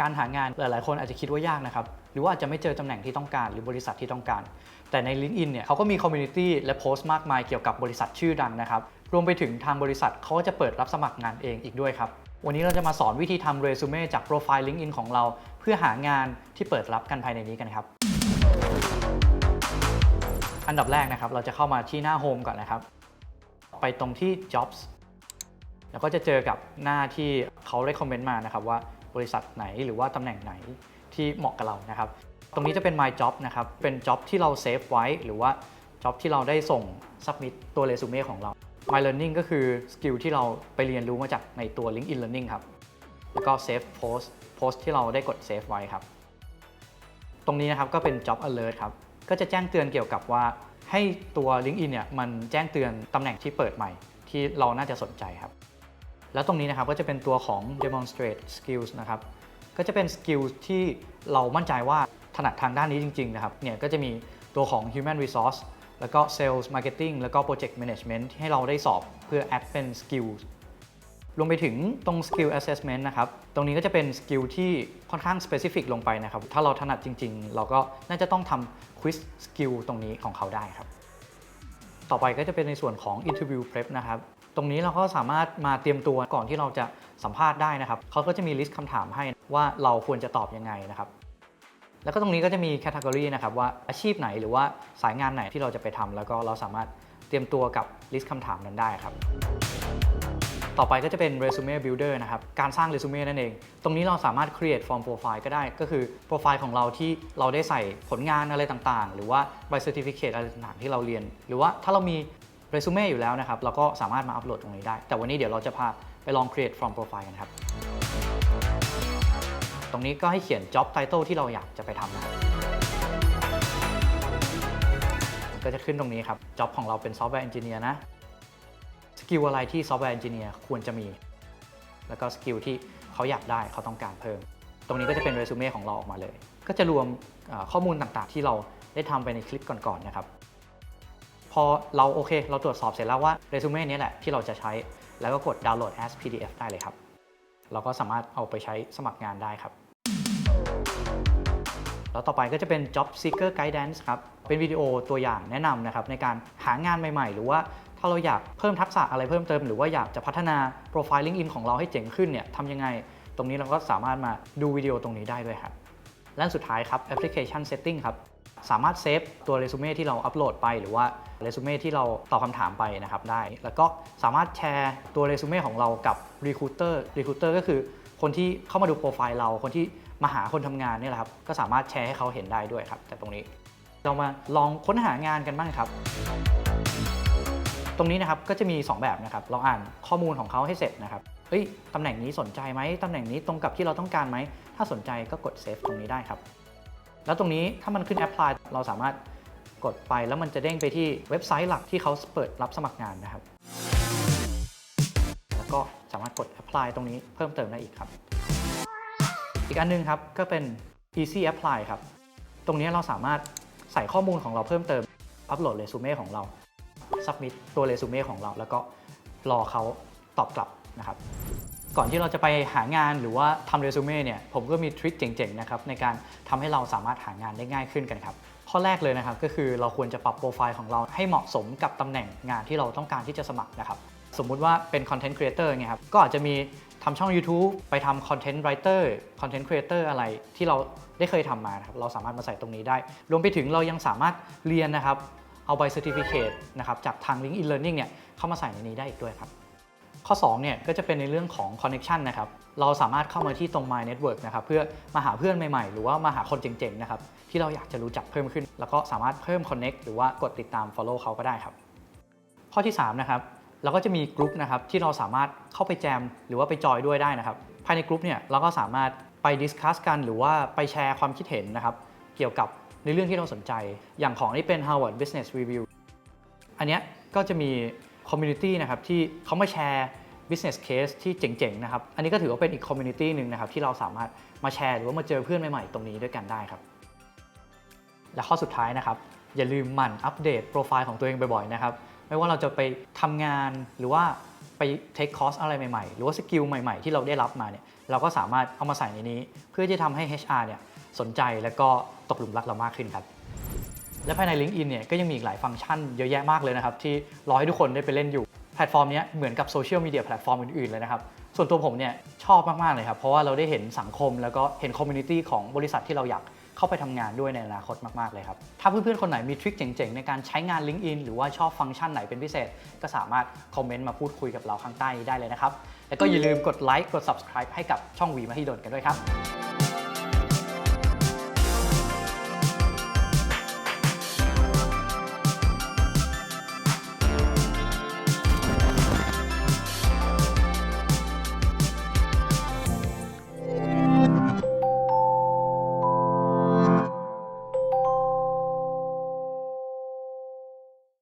การหางานหลาย ๆ คนอาจจะคิดว่ายากนะครับ หรือว่าอาจจะไม่เจอตำแหน่งที่ต้องการ หรือบริษัทที่ต้องการ แต่ใน LinkedIn เนี่ยเขาก็มีคอมมูนิตี้และโพสต์มากมายเกี่ยวกับบริษัทชื่อดังนะครับ รวมไปถึงทางบริษัทเขาก็จะเปิดรับสมัครงานเองอีกด้วยครับ วันนี้เราจะมาสอนวิธีทำเรซูเม่จากโปรไฟล์ LinkedIn ของเรา เพื่อหางานที่เปิดรับกันภายในนี้กันครับ อันดับแรกนะครับเราจะเข้ามาที่หน้าโฮมก่อนนะครับ ไปตรงที่ jobs แล้วก็จะเจอกับหน้าที่เขาได้คอมเมนต์มานะครับว่า บริษัทไหนหรือว่าตำแหน่งไหนที่เหมาะกับเรานะครับ ตรงนี้จะเป็น my job นะครับ เป็น job ที่เราเซฟไว้ หรือว่า job ที่เราได้ส่ง submit ตัวเรซูเม่ของเรา my learning ก็คือสกิลที่เราไปเรียนรู้มาจากในตัว LinkedIn Learning ครับ แล้วก็ save post post ที่เราได้กด save ไว้ครับ ตรงนี้นะครับก็เป็น job alert ครับ ก็จะแจ้งเตือนเกี่ยวกับว่าให้ตัว LinkedIn เนี่ยมันแจ้งเตือนตำแหน่งที่เปิดใหม่ ที่เราน่าจะสนใจครับ แล้วตรงนี้นะครับก็จะเป็นตัวของ demonstrate skills นะครับ ก็จะเป็นสกิลที่เรามั่นใจว่าถนัดทางด้านนี้จริง ๆ นะครับ เนี่ยก็จะมีตัวของ human resource แล้วก็ sales marketing แล้วก็ project management ที่ให้เราได้สอบเพื่อ add เป็น skills รวมไปถึงตรง skill assessment นะครับ ตรงนี้ก็จะเป็นสกิลที่ค่อนข้าง specific ลงไปนะครับ ถ้าเราถนัดจริง ๆ เราก็น่าจะต้องทำ quiz skill ตรงนี้ของเขาได้ครับ ต่อไปก็จะเป็นในส่วนของ interview prep นะครับ ตรงนี้เราก็สามารถมาเตรียมตัวก่อนที่เราจะสัมภาษณ์ได้นะครับเขาก็จะมีลิสต์คำถามให้ว่าเราควรจะตอบยังไงนะครับ แล้วก็ตรงนี้ก็จะมีแคตตากรีนะครับว่าอาชีพไหนหรือว่าสายงานไหนที่เราจะไปทำแล้วก็เราสามารถเตรียมตัวกับลิสต์คำถามนั้นได้ครับ ต่อไปก็จะเป็น resume builder นะครับ การสร้าง resume นั่นเอง ตรงนี้เราสามารถ create form profile ก็ได้ ก็คือโปรไฟล์ของเราที่เราได้ใส่ผลงานอะไรต่างๆ หรือว่าใบ certificate อะไรต่างๆที่เราเรียน หรือว่าถ้าเรามี resume อยู่แล้วนะครับเราก็สามารถมาอัปโหลดตรงนี้ได้ แต่วันนี้เดี๋ยวเราจะพาไปลอง create form profile กันครับ ตรงนี้ก็ให้เขียน job title ที่เราอยากจะไปทำนะครับก็จะขึ้นตรงนี้ครับ job ของเราเป็น software engineer นะ สกิลอะไรที่ software engineer ควรจะมี แล้วก็สกิลที่เขาอยากได้เขาต้องการเพิ่ม ตรงนี้ก็จะเป็นเรซูเม่ของเราออกมาเลย ก็จะรวมข้อมูลต่างๆ ที่เราได้ทำไปในคลิปก่อนๆนะครับ พอเราโอเค เราตรวจสอบเสร็จแล้วว่าเรซูเม่นี้แหละที่เราจะใช้ แล้วก็กดดาวน์โหลด as PDF ได้เลยครับ เราก็สามารถเอาไปใช้สมัครงานได้ครับ แล้วต่อไปก็จะเป็น job seeker guidance ครับ เป็นวิดีโอตัวอย่างแนะนำนะครับในการหางานใหม่ ๆ หรือว่าถ้าเราอยากเพิ่มทักษะอะไรเพิ่มเติม หรือว่าอยากจะพัฒนาโปรไฟล์ LinkedIn ของเราให้เจ๋งขึ้นเนี่ยทำยังไง ตรงนี้เราก็สามารถมาดูวิดีโอตรงนี้ได้ด้วยครับและสุดท้ายครับ application setting ครับ สามารถเซฟตัวเรซูเม่ที่เราอัปโหลดไป หรือว่าเรซูเม่ที่เราตอบคำถามไปนะครับได้ แล้วก็สามารถแชร์ตัวเรซูเม่ของเรากับ recruiter recruiter ก็คือคนที่เข้ามาดูโปรไฟล์เรา คนที่มาหาคนทำงานนี่แหละครับ ก็สามารถแชร์ให้เขาเห็นได้ด้วยครับจากตรงนี้เรามาลองค้นหางานกันบ้างครับ ตรงนี้นะครับก็จะมี 2 แบบนะครับ เราอ่านข้อมูลของเขาให้เสร็จนะครับเฮ้ยตำแหน่งนี้สนใจไหมตำแหน่งนี้ตรงกับที่เราต้องการไหม ถ้าสนใจก็กดเซฟตรงนี้ได้ครับ แล้วตรงนี้ถ้ามันขึ้น apply เราสามารถกดไปแล้วมันจะเด้งไปที่เว็บไซต์หลักที่เขาเปิดรับสมัครงานนะครับ แล้วก็สามารถกด apply ตรงนี้เพิ่มเติมได้อีกครับ อีกอันหนึงครับก็เป็น easy apply ครับ ตรงนี้เราสามารถใส่ข้อมูลของเราเพิ่มเติม อัปโหลดเรซูเม่ของเรา submit ตัวเรซูเม่ของเรา แล้วก็รอเขาตอบกลับนะครับ ก่อนที่เราจะไปหางานหรือว่าทำเรซูเม่เนี่ยผมก็มีทริคเจ๋งๆนะครับในการทำให้เราสามารถหางานได้ง่ายขึ้นกันครับข้อแรกเลยนะครับก็คือเราควรจะปรับโปรไฟล์ของเราให้เหมาะสมกับตำแหน่งงานที่เราต้องการที่จะสมัครนะครับสมมุติว่าเป็นคอนเทนต์ครีเอเตอร์ไงครับก็อาจจะมีทำช่อง YouTube ไปทำคอนเทนต์ไรเตอร์คอนเทนต์ครีเอเตอร์อะไรที่เราได้เคยทำมานะครับเราสามารถมาใส่ตรงนี้ได้ รวมไปถึงเรายังสามารถเรียนนะครับเอาใบเซอร์ติฟิเคตนะครับจากทาง Link in Learning เนี่ยเข้ามาใส่ในนี้ได้อีกด้วยครับ ข้อ2เนี่ยก็จะเป็นในเรื่องของ Connection นะครับ เราสามารถเข้ามาที่ตรง My Network นะครับเพื่อมาหาเพื่อนใหม่ๆ หรือว่ามาหาคนเจ๋งๆนะครับที่เราอยากจะรู้จักเพิ่มขึ้น แล้วก็สามารถเพิ่ม Connect หรือว่ากดติดตาม Follow เขาก็ได้ครับ ข้อที่3นะครับเราก็จะมีกลุ่มนะครับที่เราสามารถเข้าไปแจมหรือว่าไปจอยด้วยได้นะครับภายในกลุ่มเนี่ยเราก็สามารถไปดิสคัสกันหรือว่าไปแชร์ความคิดเห็นนะครับเกี่ยวกับในเรื่องที่เราสนใจ อย่างของที่เป็น Harvard Business Review อันเนี้ยก็จะมี คอมมูนิตี้นะครับที่เขามาแชร์ business case ที่เจ๋งๆนะครับ อันนี้ก็ถือว่าเป็นอีกคอมมูนิตี้หนึ่งนะครับที่เราสามารถมาแชร์หรือว่ามาเจอเพื่อนใหม่ๆ ตรงนี้ด้วยกันได้ครับ และข้อสุดท้ายนะครับ อย่าลืมหมั่นอัปเดตโปรไฟล์ของตัวเองบ่อยๆนะครับ ไม่ว่าเราจะไปทำงานหรือว่าไปเทคคอร์สอะไรใหม่ๆ หรือว่าสกิลใหม่ๆ ที่เราได้รับมาเนี่ยเราก็สามารถเอามาใส่ในนี้ เพื่อที่จะทำให้ HR เนี่ยสนใจแล้วก็ตกหลุมรักเรามากขึ้นครับ และภายใน LinkedIn เนี่ยก็ยังมีอีกหลายฟังก์ชันเยอะแยะมากเลยนะครับที่รอให้ทุกคนได้ไปเล่นอยู่ แพลตฟอร์มนี้เหมือนกับโซเชียลมีเดียแพลตฟอร์มอื่นๆเลยนะครับ ส่วนตัวผมเนี่ยชอบมากๆเลยครับ เพราะว่าเราได้เห็นสังคมแล้วก็เห็นคอมมูนิตี้ของบริษัทที่เราอยากเข้าไปทำงานด้วยในอนาคตมากๆเลยครับ ถ้าเพื่อนๆ คนไหนมีทริคเจ๋งๆ ในการใช้งาน LinkedIn หรือว่าชอบฟังก์ชันไหนเป็นพิเศษ ก็สามารถคอมเมนต์มาพูดคุยกับเราข้างใต้นี้ได้เลยนะครับ แล้วก็อย่าลืมกดไลค์กด subscribe ให้กับช่องวีมาที่โดนกันด้วยครับ